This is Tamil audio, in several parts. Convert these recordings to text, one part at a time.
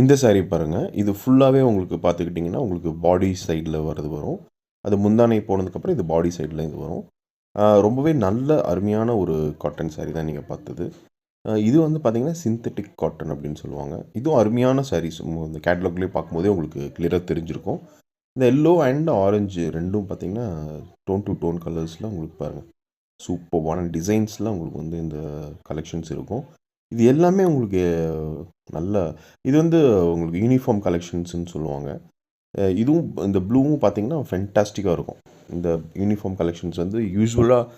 இந்த சாரீ பாருங்கள் இது ஃபுல்லாகவே உங்களுக்கு பார்த்துக்கிட்டிங்கன்னா உங்களுக்கு பாடி சைடில் வர்றது வரும். அது முந்தானை போனதுக்கப்புறம் இது பாடி சைடில் இது வரும். ரொம்பவே நல்ல அருமையான ஒரு காட்டன் சாரீ தான் நீங்கள் பார்த்தது. இது வந்து பார்த்தீங்கன்னா சிந்தட்டிக் காட்டன் அப்படின்னு சொல்லுவாங்க. இதுவும் அருமையான சாரீஸ் இந்த கேட்லாக்லேயே பார்க்கும்போதே உங்களுக்கு கிளியராக தெரிஞ்சிருக்கும். இந்த எல்லோ அண்ட் ஆரஞ்சு ரெண்டும் பார்த்தீங்கன்னா டோன் டு டோன் கலர்ஸில் உங்களுக்கு பாருங்கள் சூப்பர்வான டிசைன்ஸ்லாம் உங்களுக்கு வந்து இந்த கலெக்ஷன்ஸ் இருக்கும். இது எல்லாமே உங்களுக்கு நல்ல இது வந்து உங்களுக்கு யூனிஃபார்ம் கலெக்ஷன்ஸ்னு சொல்லுவாங்க. இதுவும் இந்த ப்ளூவும் பார்த்தீங்கன்னா ஃபென்டாஸ்டிக்காக இருக்கும். இந்த யூனிஃபார்ம் கலெக்ஷன்ஸ் வந்து யூஸ்வலாக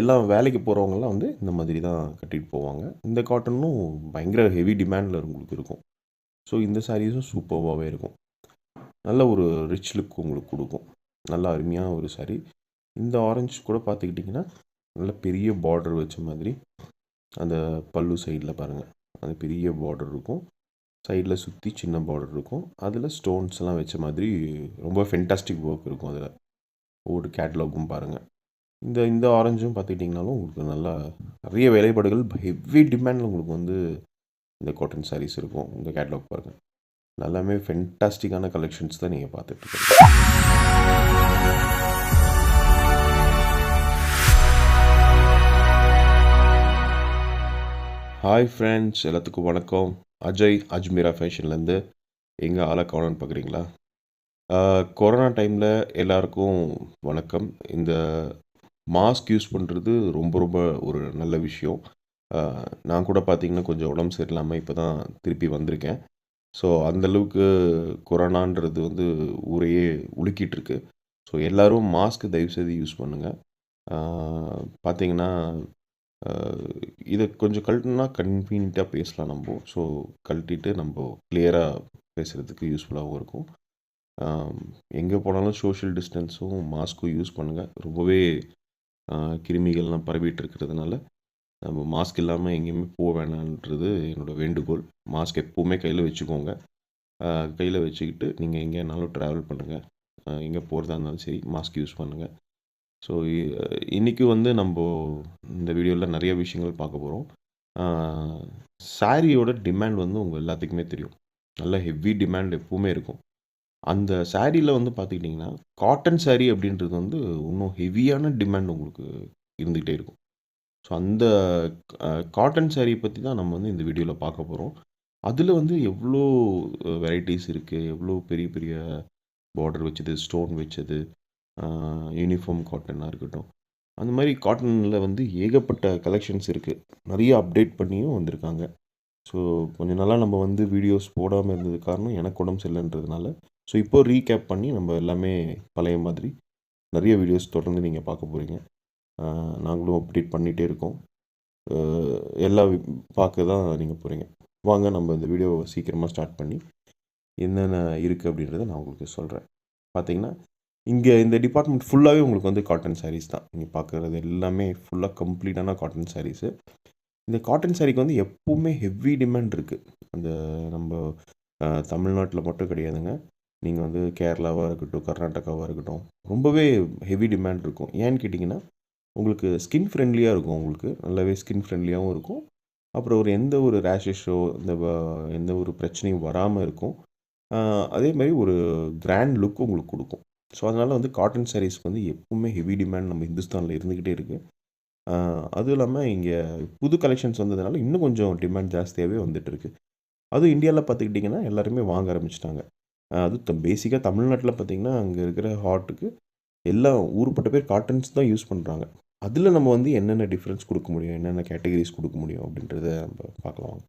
எல்லாம் வேலைக்கு போகிறவங்கலாம் வந்து இந்த மாதிரி தான் கட்டிட்டு போவாங்க. இந்த காட்டனும் பயங்கர ஹெவி டிமாண்டில் உங்களுக்கு இருக்கும். ஸோ இந்த சாரீஸும் சூப்பர்வாகவே இருக்கும். நல்ல ஒரு ரிச் லுக் உங்களுக்கு கொடுக்கும். நல்ல அருமையான ஒரு saree. இந்த ஆரஞ்சு கூட பார்த்துக்கிட்டிங்கன்னா நல்ல பெரிய பார்டர் வச்ச மாதிரி. அந்த பல்லு சைடில் பாருங்கள் அந்த பெரிய பார்டர் இருக்கும். சைடில் சுற்றி சின்ன பார்டர் இருக்கும். அதில் ஸ்டோன்ஸ் எல்லாம் வச்ச மாதிரி ரொம்ப ஃபென்டாஸ்டிக் ஒர்க் இருக்கும் அதில். ஒவ்வொரு கேட்லாகும் பாருங்கள் இந்த இந்த ஆரஞ்சும் பார்த்துக்கிட்டிங்கனாலும் உங்களுக்கு நல்லா நிறைய வேலைப்பாடுகள் ஹெவி டிமாண்டில் உங்களுக்கு வந்து இந்த காட்டன் சாரீஸ் இருக்கும். இந்த கேட்லாக் பாருங்கள் எல்லாமே ஃபென்டாஸ்டிக்கான கலெக்ஷன்ஸ் தான் நீங்கள் பார்த்துட்டு ஹாய் ஃப்ரெண்ட்ஸ் எல்லாத்துக்கும் வணக்கம். அஜய் அஜ்மீரா ஃபேஷன்லேருந்து எங்கே ஆளை காணோன்னு பார்க்குறீங்களா கொரோனா டைமில் எல்லாருக்கும் வணக்கம். இந்த மாஸ்க் யூஸ் பண்ணுறது ரொம்ப ரொம்ப ஒரு நல்ல விஷயம். நான் கூட பார்த்தீங்கன்னா கொஞ்சம் உடம்பு சரியில்லாமல் இப்போ தான் திருப்பி வந்திருக்கேன். ஸோ அந்தளவுக்கு கொரோனான்றது வந்து ஊரையே உலுக்கிட்டுருக்கு ஸோ எல்லோரும் மாஸ்க் தயவுசெய்து யூஸ் பண்ணுங்கள் பார்த்தீங்கன்னா இதை கொஞ்சம் கழட்டினா கன்வீனியண்ட்டாக பேசலாம் நம்ம. ஸோ கழட்டிட்டு நம்ம கிளியராக பேசுகிறதுக்கு யூஸ்ஃபுல்லாகவும் இருக்கும். எங்கே போனாலும் சோஷியல் டிஸ்டன்ஸும் மாஸ்க்கும் யூஸ் பண்ணுங்கள் ரொம்பவே கிருமிகள்லாம் பரவிட்டு இருக்கிறதுனால நம்ம மாஸ்க் இல்லாமல் எங்கேயுமே போக வேணான்றது என்னோடய வேண்டுகோள். மாஸ்க் எப்போவுமே கையில் வச்சுக்கோங்க. கையில் வச்சுக்கிட்டு நீங்கள் எங்கேனாலும் ட்ராவல் பண்ணுங்கள் எங்கே போகிறதா இருந்தாலும் சரி மாஸ்க் யூஸ் பண்ணுங்கள் ஸோ இன்றைக்கி வந்து நம்ம இந்த வீடியோவில் நிறைய விஷயங்கள் பார்க்க போகிறோம் சாரியோட டிமாண்ட் வந்து உங்கள் எல்லாத்துக்குமே தெரியும். நல்ல ஹெவி டிமாண்ட் எப்பவுமே இருக்கும். அந்த சாரியில் வந்து பார்த்துக்கிட்டிங்கன்னா காட்டன் சாரீ அப்படின்றது வந்து இன்னும் ஹெவியான டிமாண்ட் உங்களுக்கு இருந்துக்கிட்டே இருக்கும். ஸோ அந்த காட்டன் சாரீ பற்றி தான் நம்ம வந்து இந்த வீடியோவில் பார்க்க போகிறோம் அதில் வந்து எவ்வளோ வெரைட்டிஸ் இருக்குது எவ்வளோ பெரிய பெரிய பார்டர் வச்சது ஸ்டோன் வச்சது? யூனிஃபார்ம் காட்டனாக இருக்கட்டும். அந்த மாதிரி காட்டனில் வந்து ஏகப்பட்ட கலெக்ஷன்ஸ் இருக்குது நிறைய அப்டேட் பண்ணியும் வந்திருக்காங்க. ஸோ கொஞ்ச நாளாக நம்ம வந்து வீடியோஸ் போடாமல் இருந்தது காரணம் எனக்கு உடம்பு சரியில்லைன்றதுனால. ஸோ இப்போ ரீகேப் பண்ணி நம்ம எல்லாமே பழைய மாதிரி நிறைய வீடியோஸ் தொடர்ந்து நீங்கள் பார்க்க போகிறீங்க நாங்களும் அப்டேட் பண்ணிகிட்டே இருக்கோம். எல்லா பார்க்க தான் நீங்கள் போகிறீங்க வாங்க நம்ம இந்த வீடியோவை சீக்கிரமாக ஸ்டார்ட் பண்ணி என்னென்ன இருக்குது அப்படின்றத நான் உங்களுக்கு சொல்கிறேன் பார்த்தீங்கன்னா இங்கே இந்த டிபார்ட்மெண்ட் ஃபுல்லாகவே உங்களுக்கு வந்து காட்டன் சாரீஸ் தான். நீங்கள் பார்க்குறது எல்லாமே ஃபுல்லாக கம்ப்ளீட்டான காட்டன் சாரீஸு இந்த காட்டன் சாரீக்கு வந்து எப்போவுமே ஹெவி டிமாண்ட் இருக்குது அந்த நம்ம தமிழ்நாட்டில் மட்டும் கிடையாதுங்க. நீங்கள் வந்து கேரளாவாக இருக்கட்டும் கர்நாடகாவாக இருக்கட்டும் ரொம்பவே ஹெவி டிமாண்ட் இருக்கும். ஏன்னு கேட்டிங்கன்னா உங்களுக்கு ஸ்கின் ஃப்ரெண்ட்லியாக இருக்கும் உங்களுக்கு. நல்லாவே ஸ்கின் ஃப்ரெண்ட்லியாகவும் இருக்கும். அப்புறம் ஒரு எந்த ஒரு ரேஷஸோ இந்த எந்த ஒரு பிரச்சனையும் வராமல் இருக்கும். அதே மாதிரி ஒரு கிராண்ட் லுக் உங்களுக்கு கொடுக்கும். ஸோ அதனால் வந்து காட்டன் சாரீஸ்க்கு வந்து எப்பவுமே ஹெவி டிமாண்ட் நம்ம ஹிந்துஸ்தானில் இருந்துக்கிட்டே இருக்குது அதுவும் இல்லாமல் இங்கே புது கலெக்ஷன்ஸ் வந்ததுனால இன்னும் கொஞ்சம் டிமாண்ட் ஜாஸ்தியாகவே வந்துட்டுருக்கு அதுவும் இந்தியாவில் பார்த்துக்கிட்டிங்கன்னா எல்லாருமே வாங்க ஆரம்பிச்சிட்டாங்க. அது பேசிக்காக தமிழ்நாட்டில் பார்த்தீங்கன்னா அங்கே இருக்கிற ஹாட்டுக்கு எல்லா ஊருப்பட்ட பேர் காட்டன்ஸ் தான் யூஸ் பண்ணுறாங்க அதில் நம்ம வந்து என்னென்ன டிஃப்ரென்ஸ் கொடுக்க முடியும்? என்னென்ன கேட்டகரிஸ் கொடுக்க முடியும்? அப்படின்றத நம்ம பார்க்கலாம்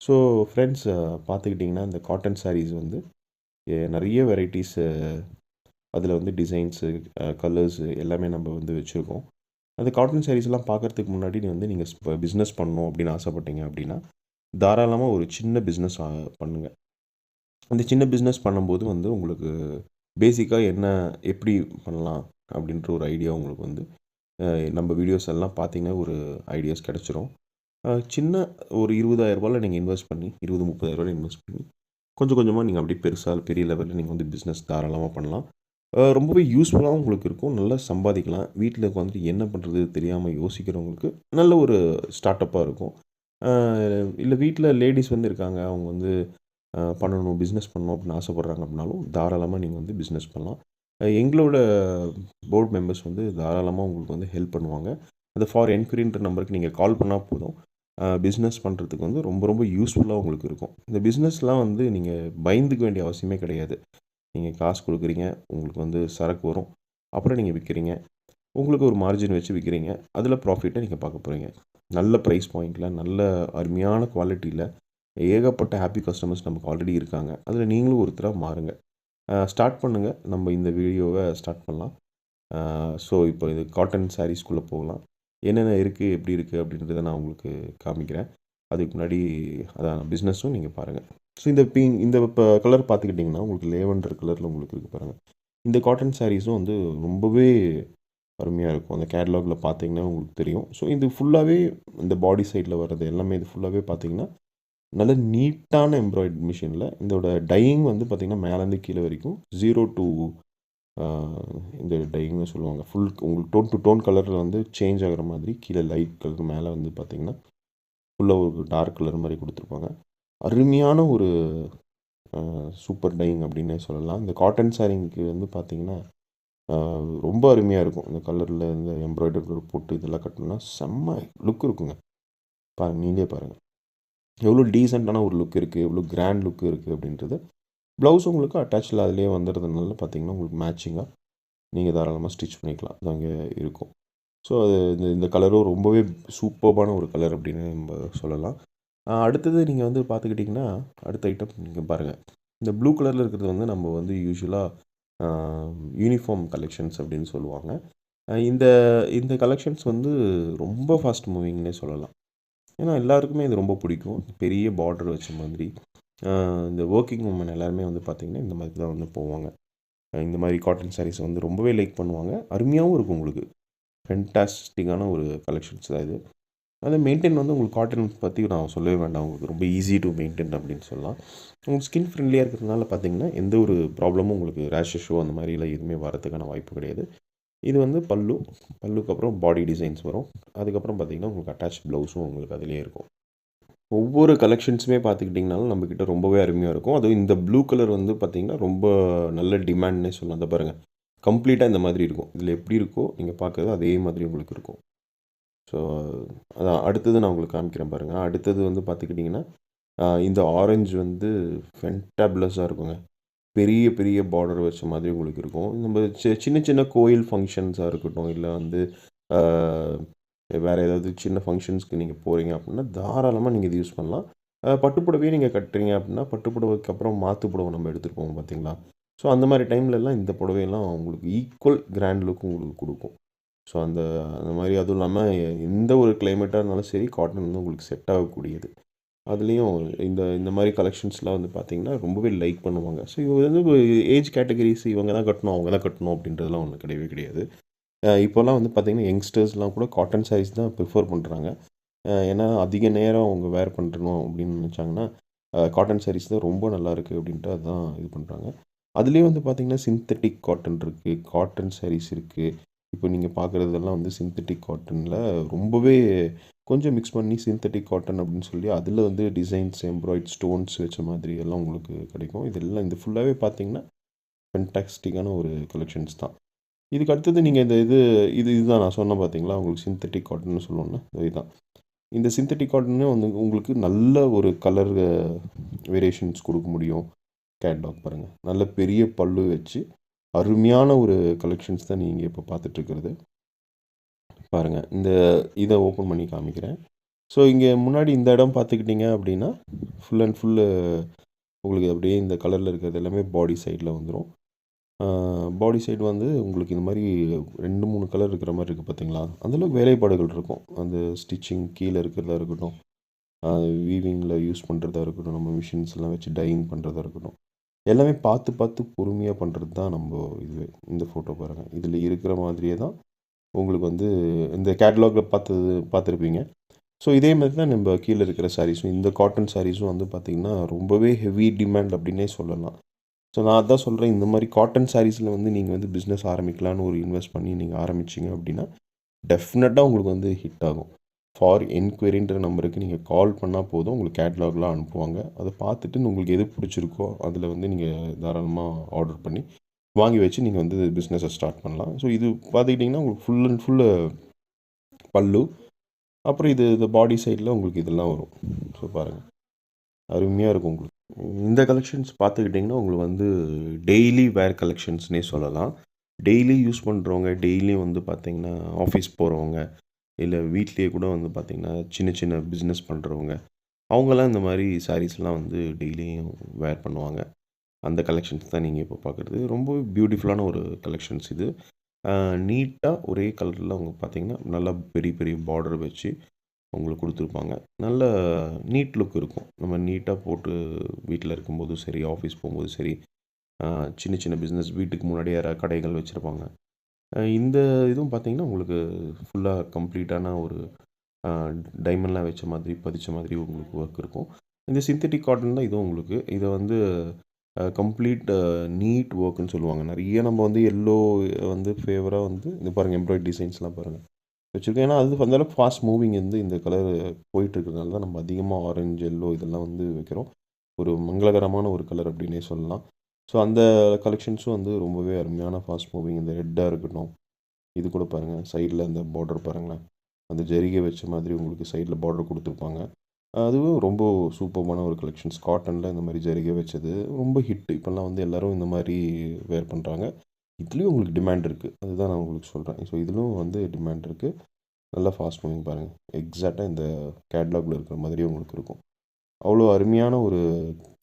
ஸோ ஃப்ரெண்ட்ஸ் பார்த்துக்கிட்டிங்கன்னா இந்த காட்டன் சாரீஸ் வந்து நிறைய வெரைட்டிஸ் அதில் வந்து டிசைன்ஸு கலர்ஸு எல்லாமே நம்ம வந்து வச்சுருக்கோம். அந்த காட்டன் sarees எல்லாம் பார்க்கறதுக்கு முன்னாடி நீ வந்து நீங்கள் பிஸ்னஸ் பண்ணணும் அப்படின்னு ஆசைப்பட்டீங்க அப்படின்னா தாராளமாக ஒரு சின்ன பிஸ்னஸ் பண்ணுங்கள் அந்த சின்ன பிஸ்னஸ் பண்ணும்போது வந்து உங்களுக்கு பேசிக்காக என்ன எப்படி பண்ணலாம் அப்படின்ற ஒரு ஐடியா உங்களுக்கு வந்து நம்ம வீடியோஸ் எல்லாம் பார்த்தீங்கன்னா ஒரு ஐடியாஸ் கிடச்சிரும். சின்ன ஒரு இருபதாயிரரூபாவில் நீங்கள் இன்வெஸ்ட் பண்ணி இருபது முப்பதாயிரரூபாயில் இன்வெஸ்ட் பண்ணி கொஞ்சம் கொஞ்சமாக நீங்கள் அப்படியே பெருசாக பெரிய லெவலில் நீங்கள் வந்து பிஸ்னஸ் தாராளமாக பண்ணலாம். ரொம்பவே யூஸ்ஃபுல்லாகவும் உங்களுக்கு இருக்கும் நல்லா சம்பாதிக்கலாம் வீட்டில் உட்காந்துட்டு என்ன பண்ணுறது தெரியாமல் யோசிக்கிறவங்களுக்கு நல்ல ஒரு ஸ்டார்ட் அப்பாக இருக்கும் இல்லை வீட்டில் லேடிஸ் வந்து இருக்காங்க அவங்க வந்து பண்ணணும், பிஸ்னஸ் பண்ணணும் அப்படின்னு ஆசைப்பட்றாங்க அப்படின்னாலும், தாராளமாக நீங்கள் வந்து பிஸ்னஸ் பண்ணலாம். எங்களோட போர்ட் மெம்பர்ஸ் வந்து தாராளமாக உங்களுக்கு வந்து ஹெல்ப் பண்ணுவாங்க. அந்த ஃபார் என்கொயரின்ற நம்பருக்கு நீங்கள் கால் பண்ணால் போதும். பிஸ்னஸ் பண்ணுறதுக்கு வந்து ரொம்ப ரொம்ப யூஸ்ஃபுல்லாக உங்களுக்கு இருக்கும். இந்த பிஸ்னஸ்லாம் வந்து நீங்கள் பயந்துக்க வேண்டிய அவசியமே கிடையாது. நீங்கள் காசு கொடுக்குறீங்க உங்களுக்கு வந்து சரக்கு வரும். அப்புறம் நீங்கள் விற்கிறீங்க உங்களுக்கு ஒரு மார்ஜின் வச்சு விற்கிறீங்க அதில் ப்ராஃபிட்டை நீங்கள் பார்க்க போகிறீங்க நல்ல ப்ரைஸ் பாயிண்ட்டில் நல்ல அருமையான குவாலிட்டியில் ஏகப்பட்ட ஹாப்பி கஸ்டமர்ஸ் நமக்கு ஆல்ரெடி இருக்காங்க. அதில் நீங்களும் ஒருத்தராக மாறுங்க. ஸ்டார்ட் பண்ணுங்கள் நம்ம இந்த வீடியோவை ஸ்டார்ட் பண்ணலாம். ஸோ இப்போ இது காட்டன் சாரீஸ்க்குள்ள போகலாம். என்னென்ன இருக்குது எப்படி இருக்குது அப்படின்றத நான் உங்களுக்கு காமிக்கிறேன். அதுக்கு முன்னாடி அதான் பிஸ்னஸும் நீங்கள் பாருங்கள் ஸோ இந்த பிங்க் இந்த இப்போ கலர் பார்த்துக்கிட்டிங்கன்னா, உங்களுக்கு லேவண்டர் கலரில் உங்களுக்கு இருக்குது பாருங்கள் இந்த காட்டன் சாரீஸும் வந்து ரொம்பவே அருமையாக இருக்கும். அந்த கேட்லாகில் பார்த்தீங்கன்னா உங்களுக்கு தெரியும். ஸோ இது ஃபுல்லாகவே இந்த பாடி சைடில் வர்றது எல்லாமே இது ஃபுல்லாகவே பார்த்தீங்கன்னா, நல்ல நீட்டான எம்ப்ராய்டரி மிஷினில் இதோட டையிங் வந்து பார்த்தீங்கன்னா, மேலேருந்து கீழே வரைக்கும் ஜீரோ டூ இந்த டையிங்னு சொல்லுவாங்க. ஃபுல் உங்களுக்கு டோன் டூ டோன் கலரில் வந்து சேஞ்ச் ஆகிற மாதிரி கீழே லைட் கலர் மேலே வந்து பார்த்தீங்கன்னா, ஃபுல்லாக ஒரு டார்க் கலர் மாதிரி கொடுத்துருப்பாங்க அருமையான ஒரு சூப்பர் டையிங் அப்படின்னே சொல்லலாம். இந்த காட்டன் சாரீக்கு வந்து பார்த்தீங்கன்னா, ரொம்ப அருமையாக இருக்கும். இந்த கலரில் இந்த எம்ப்ராய்டரி போட்டு இதெல்லாம் கட்டணும்னா செம்ம லுக் இருக்குங்க. பாருங்கள் நீங்களே பாருங்கள் எவ்வளோ டீசெண்டான ஒரு லுக் இருக்குது எவ்வளோ கிராண்ட் லுக் இருக்குது அப்படின்றது. ப்ளவுஸ் உங்களுக்கு அட்டாச்சில் அதிலேயே வந்துடுறதுனால பார்த்தீங்கன்னா, உங்களுக்கு மேட்சிங்காக நீங்கள் தாராளமாக ஸ்டிச் பண்ணிக்கலாம். அது அங்கே இருக்கும். ஸோ அது இந்த இந்த கலரும் ரொம்பவே சூப்பர்பான ஒரு கலர் அப்படின்னு நம்ம சொல்லலாம். அடுத்தது நீங்கள் வந்து பார்த்துக்கிட்டிங்கன்னா, அடுத்த ஐட்டம் நீங்கள் பாருங்கள் இந்த ப்ளூ கலரில் இருக்கிறது வந்து நம்ம வந்து யூஸ்வலாக யூனிஃபார்ம் கலெக்ஷன்ஸ் அப்படின்னு சொல்லுவாங்க. இந்த இந்த கலெக்ஷன்ஸ் வந்து ரொம்ப ஃபாஸ்ட் மூவிங்னே சொல்லலாம். ஏன்னா எல்லாருக்குமே இது ரொம்ப பிடிக்கும். பெரிய பார்டர் வச்ச மாதிரி. இந்த ஒர்க்கிங் உமன் எல்லாருமே வந்து பார்த்திங்கன்னா இந்த மாதிரி தான் வந்து போவாங்க. இந்த மாதிரி காட்டன் சாரீஸ் வந்து ரொம்பவே லைக் பண்ணுவாங்க. அருமையாகவும் இருக்கும் உங்களுக்கு. ஃபென்டாஸ்டிக்கான ஒரு கலெக்ஷன்ஸ் தான் இது. அது மெயின்டெயின் வந்து உங்களுக்கு காட்டன் பற்றி நான் சொல்லவே வேண்டாம். உங்களுக்கு ரொம்ப ஈஸி டு மெயின்டெயின் அப்படின்னு சொல்லலாம். உங்களுக்கு ஸ்கின் ஃப்ரெண்ட்லியாக இருக்கிறதுனால பார்த்தீங்கன்னா, எந்த ஒரு ப்ராப்ளமும் உங்களுக்கு ரேஷ் ஷோ அந்த மாதிரிலாம் எதுவுமே வரதுக்கான வாய்ப்பு கிடையாது. இது வந்து பல்லு. பல்லுக்கு அப்புறம் பாடி டிசைன்ஸ் வரும். அதுக்கப்புறம் பார்த்தீங்கன்னா, உங்களுக்கு அட்டாச் ப்ளவுஸும் உங்களுக்கு அதிலே இருக்கும். ஒவ்வொரு கலெக்ஷன்ஸுமே பார்த்துக்கிட்டிங்கனாலும் நம்மக்கிட்ட ரொம்பவே அருமையாக இருக்கும். அதுவும் இந்த ப்ளூ கலர் வந்து பார்த்திங்கன்னா ரொம்ப நல்ல டிமாண்ட்னே சொல்லலாம். அதை பாருங்கள் கம்ப்ளீட்டாக இந்த மாதிரி இருக்கும். இதில் எப்படி இருக்கோ நீங்கள் பார்க்குறது அதே மாதிரி உங்களுக்கு இருக்கும். ஸோ அதான் அடுத்தது நான் உங்களுக்கு காமிக்கிறேன் பாருங்கள் அடுத்தது வந்து பார்த்துக்கிட்டிங்கன்னா, இந்த ஆரஞ்சு வந்து ஃபென்டாபுலஸாக இருக்குங்க. பெரிய பெரிய பார்டர் வச்ச மாதிரி உங்களுக்கு இருக்கும். நம்ம சி சின்ன சின்ன கோயில் ஃபங்க்ஷன்ஸாக இருக்கட்டும், இல்லை வந்து வேறு ஏதாவது சின்ன ஃபங்க்ஷன்ஸ்க்கு நீங்கள் போகிறீங்க அப்படின்னா, தாராளமாக நீங்கள் இது யூஸ் பண்ணலாம். பட்டுப்புடவையே பட்டு புடவையே கட்டுறீங்க அப்படின்னா, பட்டு புடவைக்கு அப்புறம் மாத்து புடவை நம்ம எடுத்துகிட்டு போவோம் பார்த்தீங்களா? ஸோ அந்த மாதிரி டைம்லலாம் இந்த புடவையெல்லாம் உங்களுக்கு ஈக்குவல் கிராண்ட் லுக் உங்களுக்கு கொடுக்கும் ஸோ அந்த அந்த மாதிரி அதுவும் இல்லாமல் எந்த ஒரு கிளைமேட்டாக இருந்தாலும் சரி, காட்டன் வந்து உங்களுக்கு செட் ஆகக்கூடியது. அதுலேயும் இந்த இந்த மாதிரி கலெக்ஷன்ஸ்லாம் வந்து பார்த்தீங்கன்னா, ரொம்பவே லைக் பண்ணுவாங்க. ஸோ இவங்க வந்து ஏஜ் கேட்டகரிஸ் இவங்க தான் கட்டணும், அவங்க தான் கட்டணும் அப்படின்றதுலாம் ஒன்று கிடையவே கிடையாது. இப்போல்லாம் வந்து பார்த்தீங்கன்னா, யங்ஸ்டர்ஸ்லாம் கூட காட்டன் சாரீஸ் தான் ப்ரிஃபர் பண்ணுறாங்க ஏன்னா அதிக நேரம் அவங்க வேர் பண்ணணும் அப்படின்னு நினச்சாங்கன்னா காட்டன் சாரீஸ் தான் ரொம்ப நல்லா இருக்குது அப்படின்ட்டு அதுதான் இது பண்ணுறாங்க அதுலேயும் வந்து பார்த்திங்கன்னா சிந்தட்டிக் காட்டன் இருக்குது காட்டன் சாரீஸ் இருக்குது இப்போ நீங்கள் பார்க்குறதெல்லாம் வந்து சிந்தட்டிக் காட்டனில் ரொம்பவே கொஞ்சம் மிக்ஸ் பண்ணி சிந்தட்டிக் காட்டன் அப்படின்னு சொல்லி அதில் வந்து டிசைன்ஸ், எம்ப்ராய்ட் ஸ்டோன்ஸ் வச்ச மாதிரி எல்லாம் உங்களுக்கு கிடைக்கும். இதெல்லாம் இது ஃபுல்லாகவே பார்த்தீங்கன்னா, ஃபென்டாஸ்டிக்கான ஒரு கலெக்ஷன்ஸ் தான். இதுக்கு அடுத்தது நீங்கள் இந்த இது இது இதுதான் நான் சொன்னேன் பார்த்தீங்களா? உங்களுக்கு சிந்தட்டிக் காட்டன் சொல்லுவோம்ல, இதுதான். இந்த சிந்தட்டிக் காட்டனே வந்து உங்களுக்கு நல்ல ஒரு கலர் வேரியேஷன்ஸ் கொடுக்க முடியும். கேட்லாக் பாருங்கள் நல்ல பெரிய பல்லு வச்சு, அருமையான ஒரு கலெக்ஷன்ஸ் தான் நீங்கள் இப்போ பார்த்துட்ருக்கிறது பாருங்கள் இந்த இதை ஓப்பன் பண்ணி காமிக்கிறேன். ஸோ இங்கே முன்னாடி இந்த இடம் பார்த்துக்கிட்டீங்க அப்படின்னா, ஃபுல் அண்ட் ஃபுல்லு உங்களுக்கு அப்படியே இந்த கலரில் இருக்கிறது எல்லாமே பாடி சைடில் வந்துடும் பாடி சைடு வந்து உங்களுக்கு இந்த மாதிரி ரெண்டு மூணு கலர் இருக்கிற மாதிரி இருக்குது பார்த்தீங்களா? அந்தளவுக்கு வேலைப்பாடுகள் இருக்கும். அந்த ஸ்டிச்சிங் கீழே இருக்கிறதா இருக்கட்டும், வீவிங்கில் யூஸ் பண்ணுறதா இருக்கட்டும், நம்ம மிஷின்ஸ்லாம் வச்சு டையிங் பண்ணுறதா இருக்கட்டும். எல்லாமே பார்த்து பார்த்து பொறுமையாக பண்ணுறது தான் நம்ம இதுவே. இந்த ஃபோட்டோ பாருங்க. இதில் இருக்கிற மாதிரியே தான் உங்களுக்கு வந்து இந்த கேட்டலாக்ல பார்த்தது பார்த்துருப்பீங்க. ஸோ இதே மாதிரி தான் நம்ம கீழே இருக்கிற சாரீஸும் இந்த காட்டன் சாரீஸும் வந்து பார்த்திங்கன்னா ரொம்பவே ஹெவி டிமாண்ட் அப்படின்னே சொல்லலாம். ஸோ நான் அதான் சொல்கிறேன் இந்த மாதிரி காட்டன் சாரீஸில் வந்து நீங்கள் வந்து பிஸ்னஸ் ஆரம்பிக்கலான்னு ஒரு இன்வெஸ்ட் பண்ணி நீங்கள் ஆரம்பிச்சிங்க அப்படின்னா, டெஃபினட்டாக உங்களுக்கு வந்து ஹிட் ஆகும். ஃபார் என்கொயரின்ற நம்பருக்கு நீங்கள் கால் பண்ணால் போதும். உங்களுக்கு கேட்லாக்லாம் அனுப்புவாங்க. அதை பார்த்துட்டு உங்களுக்கு எது பிடிச்சிருக்கோ அதில் வந்து நீங்கள் தாராளமாக ஆர்டர் பண்ணி வாங்கி வச்சு நீங்கள் வந்து பிஸ்னஸை ஸ்டார்ட் பண்ணலாம். ஸோ இது பார்த்துக்கிட்டிங்கன்னா உங்களுக்கு ஃபுல் அண்ட் ஃபுல்லு பல்லு. அப்புறம் இது இந்த பாடி சைடில் உங்களுக்கு இதெல்லாம் வரும். ஸோ பாருங்கள் அருமையாக இருக்கும் உங்களுக்கு. இந்த கலெக்ஷன்ஸ் பார்த்துக்கிட்டிங்கன்னா உங்களுக்கு வந்து டெய்லி வேர் கலெக்ஷன்ஸ்னே சொல்லலாம். டெய்லி யூஸ் பண்ணுறவங்க டெய்லியும் வந்து பார்த்திங்கன்னா ஆஃபீஸ் போகிறவங்க இல்லை வீட்லேயே கூட வந்து பார்த்திங்கன்னா சின்ன சின்ன பிஸ்னஸ் பண்ணுறவங்க அவங்களாம் இந்த மாதிரி சாரீஸ்லாம் வந்து டெய்லியும் வேர் பண்ணுவாங்க. அந்த கலெக்ஷன்ஸ் தான் நீங்கள் இப்போ பார்க்குறது ரொம்ப பியூட்டிஃபுல்லான ஒரு கலெக்ஷன்ஸ் இது. நீட்டாக ஒரே கலரில் அவங்க பார்த்திங்கன்னா நல்லா பெரிய பெரிய பார்டர் வச்சு அவங்களுக்கு கொடுத்துருப்பாங்க. நல்ல நீட் லுக் இருக்கும். நம்ம நீட்டாக போட்டு வீட்டில் இருக்கும்போதும் சரி ஆஃபீஸ் போகும்போதும் சரி சின்ன சின்ன பிஸ்னஸ் வீட்டுக்கு முன்னாடி யாராவது கடைகள் வச்சுருப்பாங்க. இந்த இதுவும் பார்த்தீங்கன்னா உங்களுக்கு ஃபுல்லாக கம்ப்ளீட்டான ஒரு டைமண்ட்லாம் வச்ச மாதிரி பதிச்ச மாதிரி உங்களுக்கு ஒர்க் இருக்கும். இந்த சிந்தட்டிக் காட்டன் தான் இதுவும் உங்களுக்கு. இதை வந்து கம்ப்ளீட் நீட் ஒர்க்குன்னு சொல்லுவாங்க. நிறைய நம்ம வந்து எல்லோ வந்து ஃபேவராக வந்து இது பாருங்கள் எம்ப்ராய்ட் டிசைன்ஸ்லாம் பாருங்கள் வச்சுருக்கோம். ஏன்னா அது வந்தாலும் ஃபாஸ்ட் மூவிங் வந்து இந்த கலர் போயிட்டுருக்கிறதுனால தான் நம்ம அதிகமாக ஆரஞ்சு எல்லோ இதெல்லாம் வந்து வைக்கிறோம். ஒரு மங்களகரமான ஒரு கலர் அப்படின்னே சொல்லலாம். ஸோ அந்த கலெக்ஷன்ஸும் வந்து ரொம்பவே அருமையான ஃபாஸ்ட் மூவிங் இந்த ரெட்டாக இருக்கட்டும். இது கூட பாருங்கள் சைடில் அந்த பார்டர் பாருங்களேன். அந்த ஜெரிகை வச்ச மாதிரி உங்களுக்கு சைடில் பார்டர் கொடுத்துருப்பாங்க. அதுவும் ரொம்ப சூப்பர்மான ஒரு கலெக்ஷன்ஸ் காட்டனில் இந்த மாதிரி ஜெரிகை வச்சது ரொம்ப ஹிட் இப்போல்லாம் வந்து எல்லோரும் இந்த மாதிரி வேர் பண்ணுறாங்க இதுலேயும் உங்களுக்கு டிமாண்ட் இருக்குது அதுதான் நான் உங்களுக்கு சொல்கிறேன் ஸோ இதிலும் வந்து டிமாண்ட் இருக்குது நல்லா ஃபாஸ்ட் மூவிங் பாருங்கள் எக்ஸாக்டாக இந்த கேட்லாகில் இருக்கிற மாதிரியே உங்களுக்கு இருக்கும். அவ்வளோ அருமையான ஒரு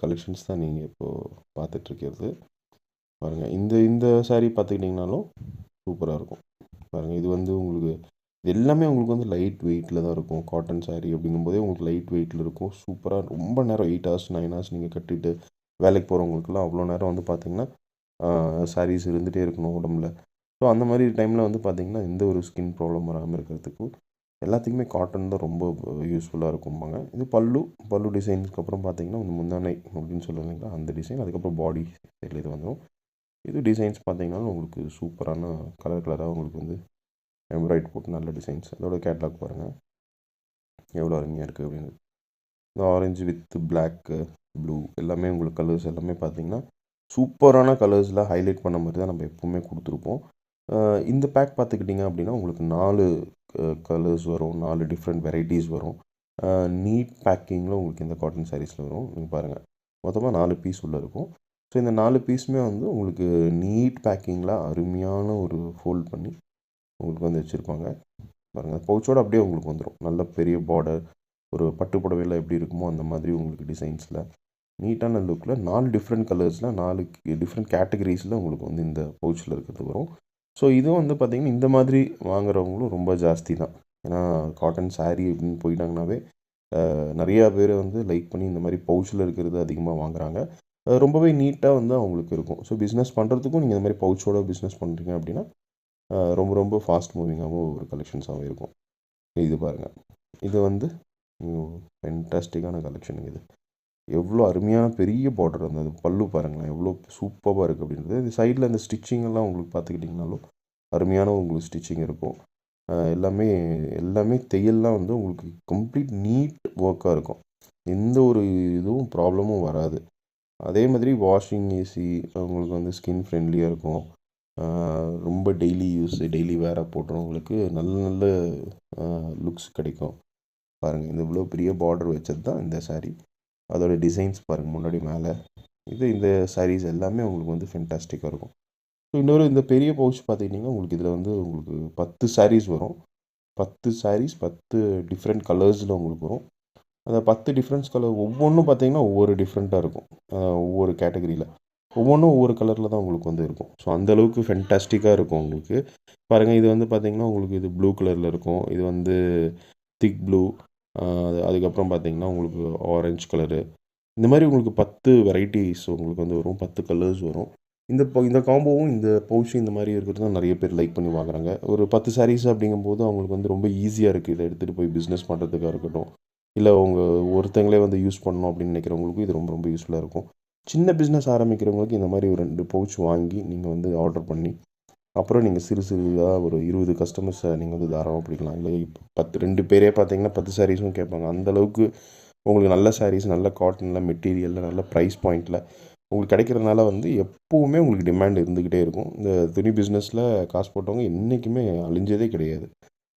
கலெக்ஷன்ஸ் தான் நீங்கள் இப்போது பார்த்துட்ருக்கிறது. பாருங்கள் இந்த இந்த சாரீ பார்த்துக்கிட்டிங்கனாலும் சூப்பராக இருக்கும். பாருங்கள் இது வந்து உங்களுக்கு இது எல்லாமே உங்களுக்கு வந்து லைட் வெயிட்டில் தான் இருக்கும். காட்டன் சாரீ அப்படிங்கும்போதே உங்களுக்கு லைட் வெயிட்டில் இருக்கும். சூப்பராக ரொம்ப நேரம் எயிட் ஹவர்ஸ் நைன் ஹவர்ஸ் நீங்கள் கட்டிட்டு வேலைக்கு போகிறவங்களுக்குலாம் அவ்வளோ நேரம் வந்து பார்த்திங்கன்னா சாரீஸ் இருந்துகிட்டே இருக்கணும் உடம்புல. ஸோ அந்த மாதிரி டைமில் வந்து பார்த்திங்கன்னா எந்த ஒரு ஸ்கின் ப்ராப்ளம் வராமல் இருக்கிறதுக்கு எல்லாத்துக்குமே காட்டன் தான் ரொம்ப யூஸ்ஃபுல்லாக இருக்கும்பாங்க இது பல்லு பல்லு டிசைன்ஸ்க்கு அப்புறம் பார்த்தீங்கன்னா இந்த முந்தானை அப்படின்னு சொல்லுவாங்க அந்த டிசைன் அதுக்கப்புறம் பாடி சைடில் இது வந்துடும் இது டிசைன்ஸ் பார்த்தீங்கன்னா உங்களுக்கு சூப்பரான கலர் கலராக உங்களுக்கு வந்து எம்ப்ராய்ட் போட்டு நல்ல டிசைன்ஸ் அதோட கேட்லாக் பாருங்கள் எவ்வளோ அருமையாக இருக்குது அப்படின்னு. இந்த ஆரஞ்சு வித் பிளாக்கு ப்ளூ எல்லாமே உங்களுக்கு கலர்ஸ் எல்லாமே பார்த்தீங்கன்னா சூப்பரான கலர்ஸில் ஹைலைட் பண்ண மாதிரி தான் நம்ம எப்போவுமே கொடுத்துருப்போம். இந்த பேக் பார்த்துக்கிட்டிங்க அப்படின்னா உங்களுக்கு நாலு கலர்ஸ் வரும் நாலு டிஃப்ரெண்ட் வெரைட்டிஸ் வரும். நீட் பேக்கிங்கில் உங்களுக்கு இந்த காட்டன் சாரீஸில் வரும். நீங்கள் பாருங்கள் மொத்தமாக நாலு பீஸ் உள்ளே இருக்கும். ஸோ இந்த நாலு பீஸுமே வந்து உங்களுக்கு நீட் பேக்கிங்கில் அருமையான ஒரு ஃபோல்ட் பண்ணி உங்களுக்கு வந்து வச்சுருப்பாங்க. பாருங்கள் பவுச்சோடு அப்படியே உங்களுக்கு வந்துடும் நல்ல பெரிய பார்டர் ஒரு பட்டு புடவையில் எப்படி இருக்குமோ அந்த மாதிரி உங்களுக்கு டிசைன்ஸில் நீட்டான லுக்கில் நாலு டிஃப்ரெண்ட் கலர்ஸில் நாலு டிஃப்ரெண்ட் கேட்டகரிஸில் உங்களுக்கு வந்து இந்த பவுச்சில் இருக்கிறது வரும். ஸோ இதுவும் வந்து பார்த்திங்கன்னா இந்த மாதிரி வாங்குறவங்களும் ரொம்ப ஜாஸ்தி தான். ஏன்னா காட்டன் சாரீ அப்படின்னு போயிட்டாங்கனாவே நிறையா பேர் வந்து லைக் பண்ணி இந்த மாதிரி பவுச்சில் இருக்கிறது அதிகமாக வாங்குறாங்க. ரொம்பவே நீட்டாக வந்து அவங்களுக்கு இருக்கும். ஸோ பிஸ்னஸ் பண்ணுறதுக்கும் நீங்கள் இந்த மாதிரி பவுச்சோட பிஸ்னஸ் பண்ணுறீங்க அப்படின்னா ரொம்ப ரொம்ப ஃபாஸ்ட் மூவிங்காகவும் ஒரு கலெக்ஷன்ஸாகவும் இருக்கும். இது பாருங்கள் இது வந்து ஃபென்டாஸ்டிக்கான கலெக்ஷனுங்க இது. எவ்வளோ அருமையான பெரிய பார்டர் அந்த பல்லு பாருங்களேன். எவ்வளோ சூப்பராக இருக்குது அப்படின்றது. இந்த சைடில் அந்த ஸ்டிச்சிங்கெல்லாம் உங்களுக்கு பார்த்துக்கிட்டிங்கனாலும் அருமையான உங்களுக்கு ஸ்டிச்சிங் இருக்கும். எல்லாமே எல்லாமே தையல்லாம் வந்து உங்களுக்கு கம்ப்ளீட் நீட் ஒர்க்காக இருக்கும். எந்த ஒரு இதுவும் ப்ராப்ளமும் வராது. அதே மாதிரி வாஷிங் ஏசி உங்களுக்கு வந்து ஸ்கின் ஃப்ரெண்ட்லியாக இருக்கும். ரொம்ப டெய்லி யூஸ் டெய்லி வேராக போட்டுறவங்களுக்கு நல்ல நல்ல லுக்ஸ் கிடைக்கும். பாருங்கள் இந்த இவ்வளோ பெரிய பார்டர் வச்சது தான் இந்த சாரீ அதோட டிசைன்ஸ் பாருங்கள் முன்னாடி மேலே. இது இந்த சாரீஸ் எல்லாமே உங்களுக்கு வந்து ஃபென்டாஸ்டிக்காக இருக்கும். ஸோ இன்னொரு இந்த பெரிய பவுச் பார்த்துக்கிட்டிங்கன்னா உங்களுக்கு இதில் வந்து உங்களுக்கு பத்து சாரீஸ் வரும். பத்து சாரீஸ் பத்து டிஃப்ரெண்ட் கலர்ஸில் உங்களுக்கு வரும். அந்த பத்து டிஃப்ரெண்ட்ஸ் கலர் ஒவ்வொன்றும் பார்த்தீங்கன்னா ஒவ்வொரு டிஃப்ரெண்ட்டாக இருக்கும். ஒவ்வொரு கேட்டகரியில் ஒவ்வொன்றும் ஒவ்வொரு கலரில் தான் உங்களுக்கு வந்து இருக்கும். ஸோ அந்த அளவுக்கு ஃபென்டாஸ்டிக்காக இருக்கும் உங்களுக்கு. பாருங்கள் இது வந்து பார்த்தீங்கன்னா உங்களுக்கு இது ப்ளூ கலரில் இருக்கும். இது வந்து திக் ப்ளூ அதுக்கப்புறம் பார்த்தீங்கன்னா உங்களுக்கு ஆரஞ்ச் கலரு இந்த மாதிரி உங்களுக்கு பத்து வெரைட்டிஸ் உங்களுக்கு வந்து வரும். பத்து கலர்ஸ் வரும். இந்த ப- இந்த காம்போவும் இந்த பவுச்சும் இந்த மாதிரி இருக்கிறது தான் நிறைய பேர் லைக் பண்ணி வாங்குறாங்க ஒரு பத்து சாரீஸ் அப்படிங்கும்போது அவங்களுக்கு வந்து ரொம்ப ஈஸியாக இருக்குது இதை எடுத்துகிட்டு போய் பிஸ்னஸ் பண்ணுறதுக்காக இருக்கட்டும். இல்லை அவங்க ஒருத்தங்களே வந்து யூஸ் பண்ணணும் அப்படின்னு நினைக்கிறவங்களுக்கும் இது ரொம்ப ரொம்ப யூஸ்ஃபுல்லாக இருக்கும். சின்ன பிஸ்னஸ் ஆரம்பிக்கிறவங்களுக்கு இந்த மாதிரி ஒரு ரெண்டு பவுச் வாங்கி நீங்கள் வந்து ஆர்டர் பண்ணி அப்புறம் நீங்கள் சிறு சிறுதாக ஒரு இருபது கஸ்டமர்ஸை நீங்கள் வந்து தாராளமாக பிடிக்கலாம். இல்லை பத்து ரெண்டு பேரே பார்த்தீங்கன்னா பத்து சாரீஸும் கேட்பாங்க. அந்த அளவுக்கு உங்களுக்கு நல்ல சாரீஸ் நல்ல காட்டனில் மெட்டீரியலில் நல்ல ப்ரைஸ் பாயிண்டில் உங்களுக்கு கிடைக்கிறதுனால வந்து எப்போவுமே உங்களுக்கு டிமாண்ட் இருந்துக்கிட்டே இருக்கும். இந்த துணி பிஸ்னஸில் காசு போட்டவங்க என்றைக்குமே அழிஞ்சதே கிடையாது.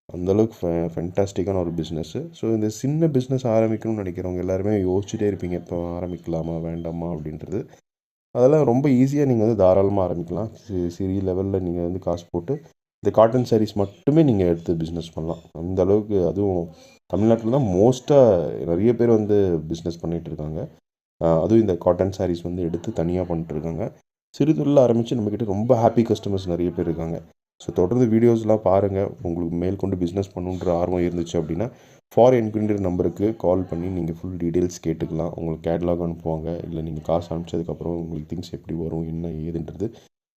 அந்தளவுக்கு ஃபெ ஃபென்டாஸ்டிக்கான ஒரு பிஸ்னஸ்ஸு ஸோ இந்த சின்ன பிஸ்னஸ் ஆரம்பிக்கணும்னு நினைக்கிறவங்க எல்லாருமே யோசிச்சுட்டே இருப்பீங்க. இப்போ ஆரம்பிக்கலாமா வேண்டாமா அப்படின்றது. அதெல்லாம் ரொம்ப ஈஸியாக நீங்கள் வந்து தாராளமாக ஆரம்பிக்கலாம். சிறிய லெவலில் நீங்கள் வந்து காசு போட்டு இந்த காட்டன் சாரீஸ் மட்டுமே நீங்கள் எடுத்து பிஸ்னஸ் பண்ணலாம். அந்த அளவுக்கு அதுவும் தமிழ்நாட்டில் தான் மோஸ்ட்டாக நிறைய பேர் வந்து பிஸ்னஸ் பண்ணிகிட்டு இருக்காங்க. அதுவும் இந்த காட்டன் சாரீஸ் வந்து எடுத்து தனியாக பண்ணிட்டுருக்காங்க சிறு தொழில் ஆரம்பித்து நம்மக்கிட்ட ரொம்ப ஹாப்பி கஸ்டமர்ஸ் நிறைய பேர் இருக்காங்க. ஸோ தொடர்ந்து வீடியோஸ்லாம் பாருங்கள் உங்களுக்கு மேற்கொண்டு பிஸ்னஸ் பண்ணுன்ற ஆர்வம் இருந்துச்சு அப்படின்னா ஃபார் என்கின்ற நம்பருக்கு கால் பண்ணி நீங்கள் ஃபுல் டீட்டெயில்ஸ் கேட்டுக்கலாம். உங்களுக்கு கேட்லாக் அனுப்புவாங்க. இல்லை நீங்கள் காசு அனுப்பிச்சதுக்கப்புறம் உங்களுக்கு திங்ஸ் எப்படி வரும் என்ன ஏதுன்றது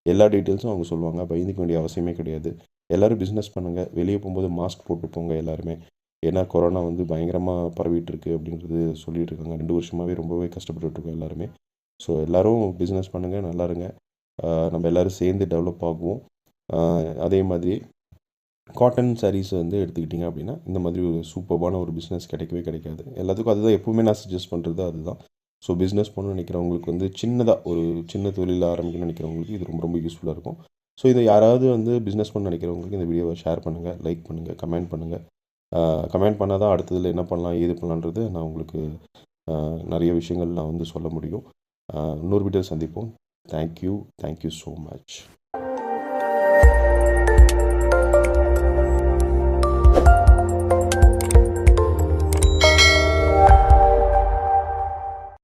எல்லா டீட்டெயில்ஸும் அவங்க சொல்லுவாங்க. பயந்துக்க வேண்டிய அவசியமே கிடையாது. எல்லோரும் பிஸ்னஸ் பண்ணுங்கள் வெளியே போகும்போது மாஸ்க் போட்டு போங்க எல்லாருமே. ஏன்னா கொரோனா வந்து பயங்கரமாக பரவிட்டுருக்கு அப்படின்றது சொல்லிட்டு இருக்காங்க ரெண்டு வருஷமாகவே ரொம்பவே கஷ்டப்பட்டுருக்கோம் எல்லாருமே. ஸோ எல்லோரும் பிஸ்னஸ் பண்ணுங்கள் நல்லா இருங்க. நம்ம எல்லோரும் சேர்ந்து டெவலப் ஆகுவோம். அதே மாதிரி காட்டன் சாரீஸ் வந்து எடுத்துக்கிட்டிங்க அப்படின்னா இந்த மாதிரி ஒரு சூப்பர்பான ஒரு பிஸ்னஸ் கிடைக்கவே கிடைக்காது. எல்லாத்துக்கும் அதுதான் எப்பவுமே நான் சஜஸ்ட் பண்ணுறது அதுதான். ஸோ பிஸ்னஸ் பண்ணணும்னு நினைக்கிறவங்களுக்கு வந்து சின்னதாக ஒரு சின்ன தொழில் ஆரம்பிக்கணும்னு நினைக்கிறவங்களுக்கு இது ரொம்ப ரொம்ப யூஸ்ஃபுல்லாக இருக்கும். ஸோ இதை யாராவது வந்து பிஸ்னஸ் பண்ண நினைக்கிறவங்களுக்கு இந்த வீடியோவை ஷேர் பண்ணுங்கள் லைக் பண்ணுங்கள் கமெண்ட் பண்ணுங்கள் கமெண்ட் பண்ணால் தான் அடுத்ததில் என்ன பண்ணலாம் ஏது பண்ணலான்றது நான் உங்களுக்கு நிறைய விஷயங்கள் நான் வந்து சொல்ல முடியும். இன்னொரு வீடியோ சந்திப்போம். Thank you thank you so much